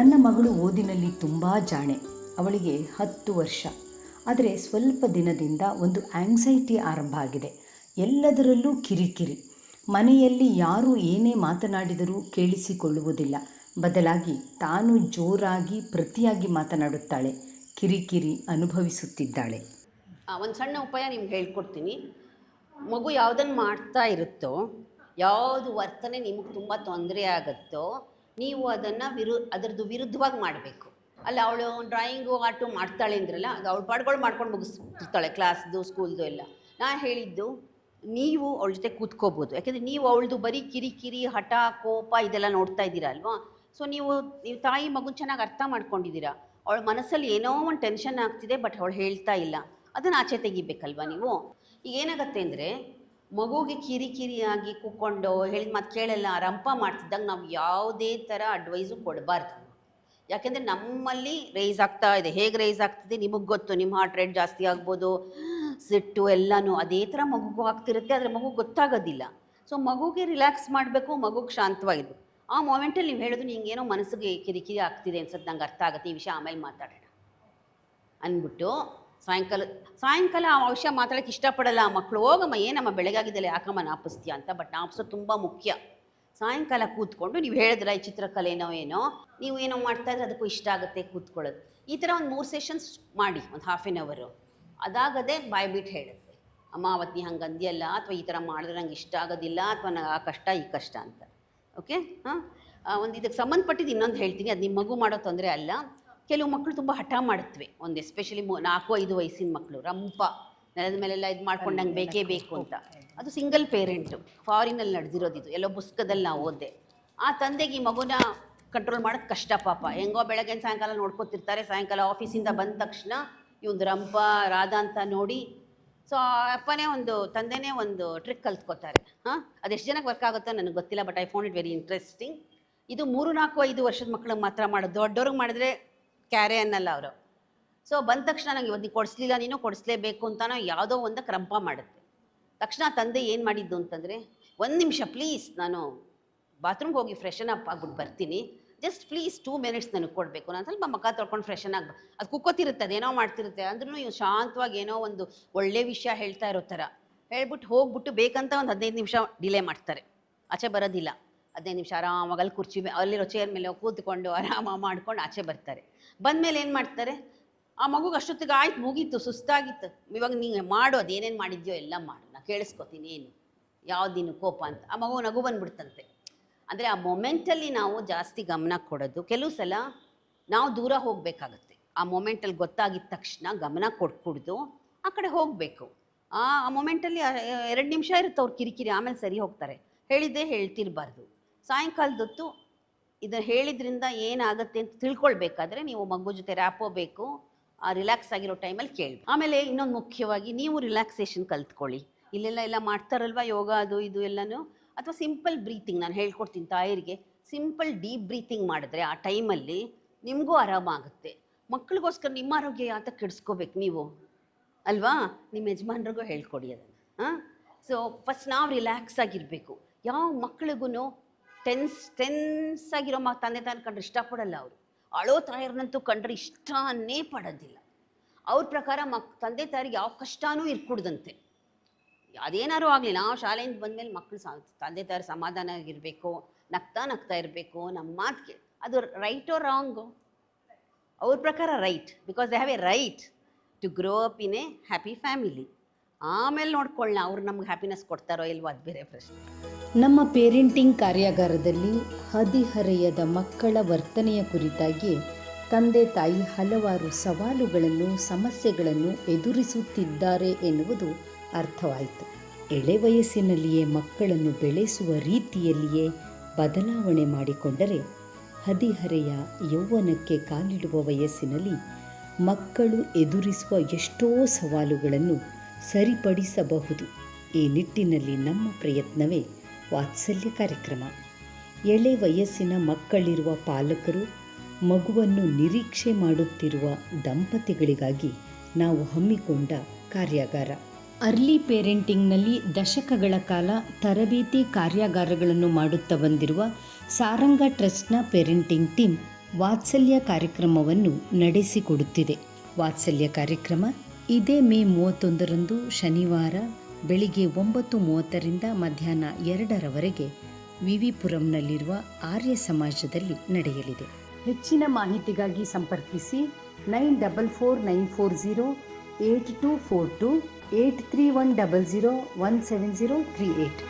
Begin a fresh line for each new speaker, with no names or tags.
ನನ್ನ ಮಗಳು ಓದಿನಲ್ಲಿ ತುಂಬ ಜಾಣೆ. ಅವಳಿಗೆ ಹತ್ತು ವರ್ಷ. ಆದರೆ ಸ್ವಲ್ಪ ದಿನದಿಂದ ಒಂದು ಆಂಗ್ಸೈಟಿ ಆರಂಭ ಆಗಿದೆ. ಎಲ್ಲದರಲ್ಲೂ ಕಿರಿಕಿರಿ. ಮನೆಯಲ್ಲಿ ಯಾರು ಏನೇ ಮಾತನಾಡಿದರೂ ಕೇಳಿಸಿಕೊಳ್ಳುವುದಿಲ್ಲ. ಬದಲಾಗಿ ತಾನು ಜೋರಾಗಿ ಪ್ರತಿಯಾಗಿ ಮಾತನಾಡುತ್ತಾಳೆ. ಕಿರಿಕಿರಿ ಅನುಭವಿಸುತ್ತಿದ್ದಾಳೆ.
ಒಂದು ಸಣ್ಣ ಉಪಾಯ ನಿಮ್ಗೆ ಹೇಳ್ಕೊಡ್ತೀನಿ. ಮಗು ಯಾವುದನ್ನು ಮಾಡ್ತಾ ಇರುತ್ತೋ, ಯಾವುದು ವರ್ತನೆ ನಿಮಗೆ ತುಂಬ ತೊಂದರೆ ಆಗುತ್ತೋ ನೀವು ಅದನ್ನು ವಿರು, ಅದರದ್ದು ವಿರುದ್ಧವಾಗಿ ಮಾಡಬೇಕು. ಅಲ್ಲ ಅವಳು ಡ್ರಾಯಿಂಗು ಆರ್ಟು ಮಾಡ್ತಾಳೆ ಅಂದ್ರಲ್ಲ, ಅದು ಅವಳು ಪಾಡ್ಗಳು ಮಾಡ್ಕೊಂಡು ಮುಗಿಸ್ತಿರ್ತಾಳೆ ಕ್ಲಾಸ್ದು ಸ್ಕೂಲ್ದು ಎಲ್ಲ. ನಾನು ಹೇಳಿದ್ದು, ನೀವು ಅವಳ ಜೊತೆ ಕೂತ್ಕೋಬೋದು. ಯಾಕೆಂದರೆ ನೀವು ಅವಳದು ಬರೀ ಕಿರಿಕಿರಿ, ಹಠ, ಕೋಪ ಇದೆಲ್ಲ ನೋಡ್ತಾ ಇದ್ದೀರಾ ಅಲ್ವಾ? ಸೊ ನೀವು ನೀವು ತಾಯಿ ಮಗು ಚೆನ್ನಾಗಿ ಅರ್ಥ ಮಾಡ್ಕೊಂಡಿದ್ದೀರಾ? ಅವಳ ಮನಸ್ಸಲ್ಲಿ ಏನೋ ಒಂದು ಟೆನ್ಷನ್ ಆಗ್ತಿದೆ ಬಟ್ ಅವಳು ಹೇಳ್ತಾ ಇಲ್ಲ. ಅದನ್ನು ಆಚೆ ತೆಗಿಬೇಕಲ್ವಾ ನೀವು? ಈಗ ಏನಾಗತ್ತೆ ಅಂದರೆ ಮಗುಗೆ ಕಿರಿಕಿರಿಯಾಗಿ ಕೂತ್ಕೊಂಡು ಹೇಳಿದ ಮಾತು ಕೇಳಲ್ಲ, ರಂಪ ಮಾಡ್ತಿದ್ದಾಗ ನಾವು ಯಾವುದೇ ಥರ ಅಡ್ವೈಸು ಕೊಡಬಾರ್ದು. ಯಾಕೆಂದರೆ ನಮ್ಮಲ್ಲಿ ರೈಸ್ ಆಗ್ತಾ ಇದೆ. ಹೇಗೆ ರೈಸ್ ಆಗ್ತಿದೆ ನಿಮಗೆ ಗೊತ್ತು. ನಿಮ್ಮ ಹಾರ್ಟ್ ರೇಟ್ ಜಾಸ್ತಿ ಆಗ್ಬೋದು, ಸಿಟ್ಟು ಎಲ್ಲನೂ ಅದೇ ಥರ ಮಗುಗೂ ಆಗ್ತಿರುತ್ತೆ, ಆದರೆ ಮಗು ಗೊತ್ತಾಗೋದಿಲ್ಲ. ಸೊ ಮಗುಗೆ ರಿಲ್ಯಾಕ್ಸ್ ಮಾಡಬೇಕು, ಮಗುಗೆ ಶಾಂತವಾಗಿರ್ಬೇಕು. ಆ ಮೂಮೆಂಟಲ್ಲಿ ನೀವು ಹೇಳೋದು ನಿಂಗೇನೋ ಮನಸ್ಸಿಗೆ ಕಿರಿಕಿರಿ ಆಗ್ತಿದೆ ಅನ್ಸೋದು ನಂಗೆ ಅರ್ಥ ಆಗುತ್ತೆ. ಈ ವಿಷಯ ಆಮೇಲೆ ಮಾತಾಡೋಣ. ಅಂದ್ಬಿಟ್ಟು ಸಾಯಂಕಾಲ ಸಾಯಂಕಾಲ ಆ ವಿಷಯ ಮಾತಾಡೋಕ್ಕೆ ಇಷ್ಟಪಡಲ್ಲ. ಮಕ್ಕಳು ಹೋಗಮ್ಮ, ಏನಮ್ಮ, ಬೆಳಗಾಗಿದ್ದಲ್ಲ ಯಾಕಮ್ಮ ನಾಪಿಸ್ತೀಯ ಅಂತ ಬಟ್ ನಾಪಿಸೋದು ತುಂಬ ಮುಖ್ಯ. ಸಾಯಂಕಾಲ ಕೂತ್ಕೊಂಡು ನೀವು ಹೇಳಿದ್ರ ಈ ಚಿತ್ರಕಲೆನೋ ಏನೋ, ನೀವು ಏನೋ ಮಾಡ್ತಾ ಇದ್ರೆ ಅದಕ್ಕೂ ಇಷ್ಟ ಆಗುತ್ತೆ ಕೂತ್ಕೊಳ್ಳೋದು. ಈ ಥರ ಒಂದು ಮೂರು ಸೆಷನ್ಸ್ ಮಾಡಿ, ಒಂದು ಹಾಫ್ ಆನ್ ಅವರು ಅದಾಗದೆ ಬಾಯ್ಬಿಟ್ಟು ಹೇಳುತ್ತೆ. ಅಮ್ಮ ಅವತ್ತು ನೀ ಹಂಗೆ ಅಂದಿಯಲ್ಲ? ಅಥವಾ ಈ ಥರ ಮಾಡಿದ್ರೆ ನಂಗೆ ಇಷ್ಟ ಆಗೋದಿಲ್ಲ? ಅಥವಾ ನಂಗೆ ಆ ಕಷ್ಟ, ಈ ಕಷ್ಟ ಅಂತ. ಓಕೆ ಹಾಂ? ಒಂದು ಇದಕ್ಕೆ ಸಂಬಂಧಪಟ್ಟಿದ್ದು ಇನ್ನೊಂದು ಹೇಳ್ತೀನಿ. ಅದು ನಿಮ್ಮ ಮಗು ಮಾಡೋ ತೊಂದರೆ ಅಲ್ಲ. ಕೆಲವು ಮಕ್ಕಳು ತುಂಬ ಹಠ ಮಾಡುತ್ತವೆ. ಒಂದು ಎಸ್ಪೆಷಲಿ ನಾಲ್ಕು ಐದು ವಯಸ್ಸಿನ ಮಕ್ಕಳು ರಂಪ. ನೆಲದ ಮೇಲೆಲ್ಲ ಇದು ಮಾಡ್ಕೊಂಡು ನಂಗೆ ಬೇಕೇ ಬೇಕು ಅಂತ. ಅದು ಸಿಂಗಲ್ ಪೇರೆಂಟು ಫಾರಿನಲ್ಲಿ ನಡೆದಿರೋದು ಇದು. ಎಲ್ಲೋ ಪುಸ್ತಕದಲ್ಲಿ ನಾವು ಓದಿದೆ. ಆ ತಂದೆಗೆ ಈ ಮಗುನ ಕಂಟ್ರೋಲ್ ಮಾಡೋದು ಕಷ್ಟ ಪಾಪ. ಹೆಂಗೋ ಬೆಳಗ್ಗೆ ಸಾಯಂಕಾಲ ನೋಡ್ಕೊತಿರ್ತಾರೆ. ಸಾಯಂಕಾಲ ಆಫೀಸಿಂದ ಬಂದ ತಕ್ಷಣ ಇವಂದು ರಂಪ ರಾಧ ಅಂತ ನೋಡಿ ಸೊ ಅಪ್ಪನೇ ಒಂದು ತಂದೆನೇ ಒಂದು ಟ್ರಿಕ್ ಕಲ್ತ್ಕೋತಾರೆ. ಹಾಂ? ಅದೆಷ್ಟು ಜನಕ್ಕೆ ವರ್ಕ್ ಆಗುತ್ತೋ ನನಗೆ ಗೊತ್ತಿಲ್ಲ but I found it very interesting ಇದು ಮೂರು ನಾಲ್ಕು ಐದು ವರ್ಷದ ಮಕ್ಕಳಿಗೆ ಮಾತ್ರ ಮಾಡೋದು ದೊಡ್ಡವ್ರಿಗೆ ಮಾಡಿದ್ರೆ ಕ್ಯಾರೆ ಅನ್ನಲ್ಲ ಅವರು. ಸೊ ಬಂದ ತಕ್ಷಣ ನಂಗೆ ಇವತ್ತು ನೀವು ಕೊಡಿಸ್ಲಿಲ್ಲ ನೀನು, ಕೊಡಿಸ್ಲೇಬೇಕು ಅಂತನೋ ಯಾವುದೋ ಒಂದು ಕ್ರಂಪ ಮಾಡುತ್ತೆ. ತಕ್ಷಣ ತಂದೆ ಏನು ಮಾಡಿದ್ದು ಅಂತಂದರೆ, ಒಂದು ನಿಮಿಷ ಪ್ಲೀಸ್ ನಾನು ಬಾತ್ರೂಮ್ಗೆ ಹೋಗಿ ಫ್ರೆಶನ್ ಅಪ್ ಆಗ್ಬಿಟ್ಟು ಬರ್ತೀನಿ. ಜಸ್ಟ್ ಪ್ಲೀಸ್ ಟೂ ಮಿನಿಟ್ಸ್ ನನಗೆ ಕೊಡಬೇಕು. ನಾನು ಸ್ವಲ್ಪ ಮಕ್ಕ ತೊಳ್ಕೊಂಡು ಫ್ರೆಶನ್ ಆಗಿ ಅದು ಕುಕ್ಕೋತಿರುತ್ತೆ, ಅದೇನೋ ಮಾಡ್ತಿರುತ್ತೆ. ಅಂದ್ರೂ ಇವು ಶಾಂತವಾಗಿ ಏನೋ ಒಂದು ಒಳ್ಳೆ ವಿಷಯ ಹೇಳ್ತಾ ಇರೋ ಥರ. ಹೇಳ್ಬಿಟ್ಟು ಹೋಗ್ಬಿಟ್ಟು ಬೇಕಂತ ಒಂದು ಹದಿನೈದು ನಿಮಿಷ ಡಿಲೇ ಮಾಡ್ತಾರೆ. ಆಚೆ ಬರೋದಿಲ್ಲ. ಹದಿನೈದು ನಿಮಿಷ ಆರಾಮಾಗಿ ಅಲ್ಲಿ ಕುರ್ಚಿ ಅಲ್ಲಿರೋ ಚೇರ್ ಮೇಲೆ ಕೂತ್ಕೊಂಡು ಆರಾಮ ಮಾಡ್ಕೊಂಡು ಆಚೆ ಬರ್ತಾರೆ. ಬಂದಮೇಲೆ ಏನು ಮಾಡ್ತಾರೆ? ಆ ಮಗುಗೆ ಅಷ್ಟೊತ್ತಿಗೆ ಆಯ್ತು, ಮುಗೀತು, ಸುಸ್ತಾಗಿತ್ತು. ಇವಾಗ ನೀನು ಮಾಡು ಏನೇನು ಮಾಡಿದ್ಯೋ ಎಲ್ಲ ಮಾಡು ನಾನು ಕೇಳಿಸ್ಕೊತೀನಿ ಏನು? ಯಾವ್ದಿನ್ನು ಕೋಪ ಅಂತ. ಆ ಮಗು ನಗು ಬಂದ್ಬಿಡ್ತಂತೆ. ಅಂದರೆ ಆ ಮೊಮೆಂಟಲ್ಲಿ ನಾವು ಜಾಸ್ತಿ ಗಮನ ಕೊಡೋದು, ಕೆಲವು ಸಲ ನಾವು ದೂರ ಹೋಗಬೇಕಾಗತ್ತೆ. ಆ ಮೊಮೆಂಟಲ್ಲಿ ಗೊತ್ತಾಗಿದ್ದ ತಕ್ಷಣ ಗಮನ ಕೊಟ್ಬಿಡ್ದು ಆ ಕಡೆ ಹೋಗಬೇಕು. ಆ ಮೊಮೆಂಟಲ್ಲಿ ಎರಡು ನಿಮಿಷ ಇರುತ್ತೆ ಅವ್ರು ಕಿರಿಕಿರಿ, ಆಮೇಲೆ ಸರಿ ಹೋಗ್ತಾರೆ. ಹೇಳಿದ್ದೇ ಹೇಳ್ತಿರ್ಬಾರ್ದು. ಸಾಯಂಕಾಲದೊತ್ತು ಇದನ್ನು ಹೇಳಿದ್ರಿಂದ ಏನಾಗುತ್ತೆ ಅಂತ ತಿಳ್ಕೊಳ್ಬೇಕಾದ್ರೆ ನೀವು ಮಗು ಜೊತೆ ರ್ಯಾಪೋಬೇಕು, ಆ ರಿಲ್ಯಾಕ್ಸ್ ಆಗಿರೋ ಟೈಮಲ್ಲಿ ಕೇಳಿ ಆಮೇಲೆ ಇನ್ನೊಂದು ಮುಖ್ಯವಾಗಿ ನೀವು ರಿಲ್ಯಾಕ್ಸೇಷನ್ ಕಲ್ತ್ಕೊಳ್ಳಿ. ಇಲ್ಲೆಲ್ಲ ಎಲ್ಲ ಮಾಡ್ತಾರಲ್ವ ಯೋಗ ಅದು ಇದು ಎಲ್ಲನೂ? ಅಥವಾ ಸಿಂಪಲ್ ಬ್ರೀತಿಂಗ್ ನಾನು ಹೇಳ್ಕೊಡ್ತೀನಿ ತಾಯರಿಗೆ. ಸಿಂಪಲ್ ಡೀಪ್ ಬ್ರೀತಿಂಗ್ ಮಾಡಿದ್ರೆ ಆ ಟೈಮಲ್ಲಿ ನಿಮಗೂ ಆರಾಮಾಗುತ್ತೆ ಮಕ್ಳಿಗೋಸ್ಕರ ನಿಮ್ಮ ಆರೋಗ್ಯ ಯಾತ ಕೆಡಿಸ್ಕೋಬೇಕು ನೀವು? ಅಲ್ವಾ? ನಿಮ್ಮ ಯಜಮಾನ್ರಿಗೂ ಹೇಳ್ಕೊಡಿ ಅದನ್ನು. ಹಾಂ? ಸೊ ಫಸ್ಟ್ ನಾವು ರಿಲ್ಯಾಕ್ಸ್ ಆಗಿರಬೇಕು. ಯಾವ ಮಕ್ಳಿಗೂ ಟೆನ್ಸ್ ಟೆನ್ಸ್ ಆಗಿರೋ ಮಾ ತಂದೆ ತಾನು ಕಂಡ್ರೆ ಇಷ್ಟಪಡಲ್ಲ ಅವರು. ಅಳೋ ತಾಯರ್ನಂತೂ ಕಂಡ್ರೆ ಇಷ್ಟನೇ ಪಡೋದಿಲ್ಲ. ಅವ್ರ ಪ್ರಕಾರ ಮಕ್, ತಂದೆ ತಾಯಿಗೆ ಯಾವ ಕಷ್ಟನೂ ಇರ್ಕೂಡ್ದಂತೆ. ಅದೇನಾರು ಆಗಲಿ ನಾವು ಶಾಲೆಯಿಂದ ಬಂದಮೇಲೆ ಮಕ್ಕಳು ಸಾ, ತಂದೆ ತಾಯಿ ಸಮಾಧಾನ ಆಗಿರಬೇಕು, ನಗ್ತಾ ನಗ್ತಾ ಇರಬೇಕು ನಮ್ಮ ಮಾತಿಗೆ ಅದು ರೈಟೋ ರಾಂಗು ಅವ್ರ ಪ್ರಕಾರ right because they have a right to grow up in a happy family ಆಮೇಲೆ ನೋಡ್ಕೊಳ್ಳೋಣ ಅವ್ರು ನಮ್ಗೆ ಹ್ಯಾಪಿನೆಸ್ ಕೊಡ್ತಾರೋ ಇಲ್ವೋ, ಅದು ಬೇರೆ ಪ್ರಶ್ನೆ.
ನಮ್ಮ ಪೇರೆಂಟಿಂಗ್ ಕಾರ್ಯಾಗಾರದಲ್ಲಿ ಹದಿಹರೆಯದ ಮಕ್ಕಳ ವರ್ತನೆಯ ಕುರಿತಾಗಿ ತಂದೆ ತಾಯಿ ಹಲವಾರು ಸವಾಲುಗಳನ್ನು, ಸಮಸ್ಯೆಗಳನ್ನು ಎದುರಿಸುತ್ತಿದ್ದಾರೆ ಎನ್ನುವುದು ಅರ್ಥವಾಯಿತು. ಎಳೆ ವಯಸ್ಸಿನಲ್ಲಿಯೇ ಮಕ್ಕಳನ್ನು ಬೆಳೆಸುವ ರೀತಿಯಲ್ಲಿಯೇ ಬದಲಾವಣೆ ಮಾಡಿಕೊಂಡರೆ ಹದಿಹರೆಯ ಯೌವನಕ್ಕೆ ಕಾಲಿಡುವ ವಯಸ್ಸಿನಲ್ಲಿ ಮಕ್ಕಳು ಎದುರಿಸುವ ಎಷ್ಟೋ ಸವಾಲುಗಳನ್ನು ಸರಿಪಡಿಸಬಹುದು. ಈ ನಿಟ್ಟಿನಲ್ಲಿ ನಮ್ಮ ಪ್ರಯತ್ನವೇ ವಾತ್ಸಲ್ಯ ಕಾರ್ಯಕ್ರಮ. ಎಳೆ ವಯಸ್ಸಿನ ಮಕ್ಕಳಿರುವ ಪಾಲಕರು ಮಗುವನ್ನು ನಿರೀಕ್ಷೆ ಮಾಡುತ್ತಿರುವ ದಂಪತಿಗಳಿಗಾಗಿ ನಾವು ಹಮ್ಮಿಕೊಂಡ ಕಾರ್ಯಾಗಾರ. ಅರ್ಲಿ ಪೇರೆಂಟಿಂಗ್ನಲ್ಲಿ ದಶಕಗಳ ಕಾಲ ತರಬೇತಿ ಕಾರ್ಯಾಗಾರಗಳನ್ನು ಮಾಡುತ್ತಾ ಬಂದಿರುವ ಸಾರಂಗ ಟ್ರಸ್ಟ್ನ ಪೇರೆಂಟಿಂಗ್ ಟೀಮ್ ವಾತ್ಸಲ್ಯ ಕಾರ್ಯಕ್ರಮವನ್ನು ನಡೆಸಿಕೊಡುತ್ತಿದೆ. ವಾತ್ಸಲ್ಯ ಕಾರ್ಯಕ್ರಮ ಇದೇ ಮೇ ಮೂವತ್ತೊಂದರಂದು ಶನಿವಾರ ಬೆಳಿಗ್ಗೆ ಒಂಬತ್ತು ಮೂವತ್ತರಿಂದ ಮಧ್ಯಾಹ್ನ ಎರಡರವರೆಗೆ ವಿವಿಪುರಂನಲ್ಲಿರುವ ಆರ್ಯ ಸಮಾಜದಲ್ಲಿ ನಡೆಯಲಿದೆ. ಹೆಚ್ಚಿನ ಮಾಹಿತಿಗಾಗಿ ಸಂಪರ್ಕಿಸಿ nine double four nine four zero eight two four two eight three one double zero one seven zero three eight